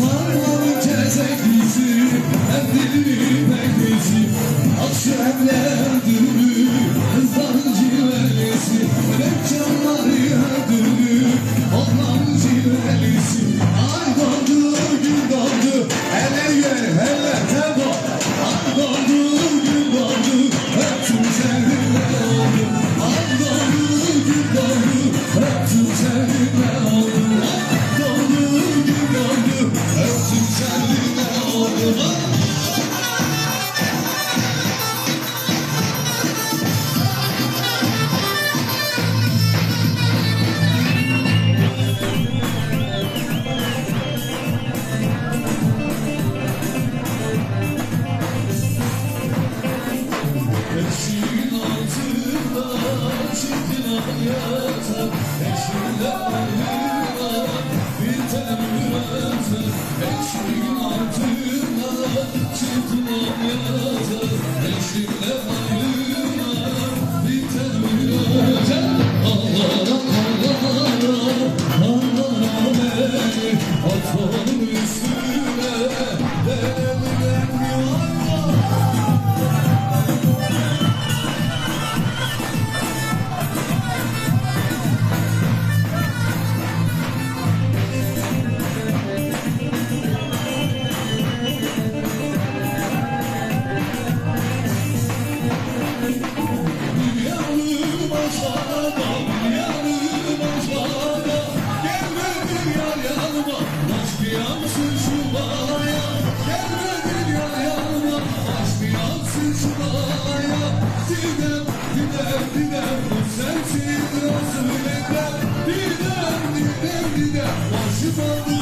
One, one. people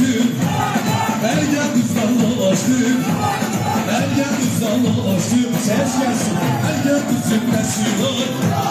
açtım Ergen kızlarla açtım Ergen kızlarla açtım Ses gelsin. Ergen kızın nesi var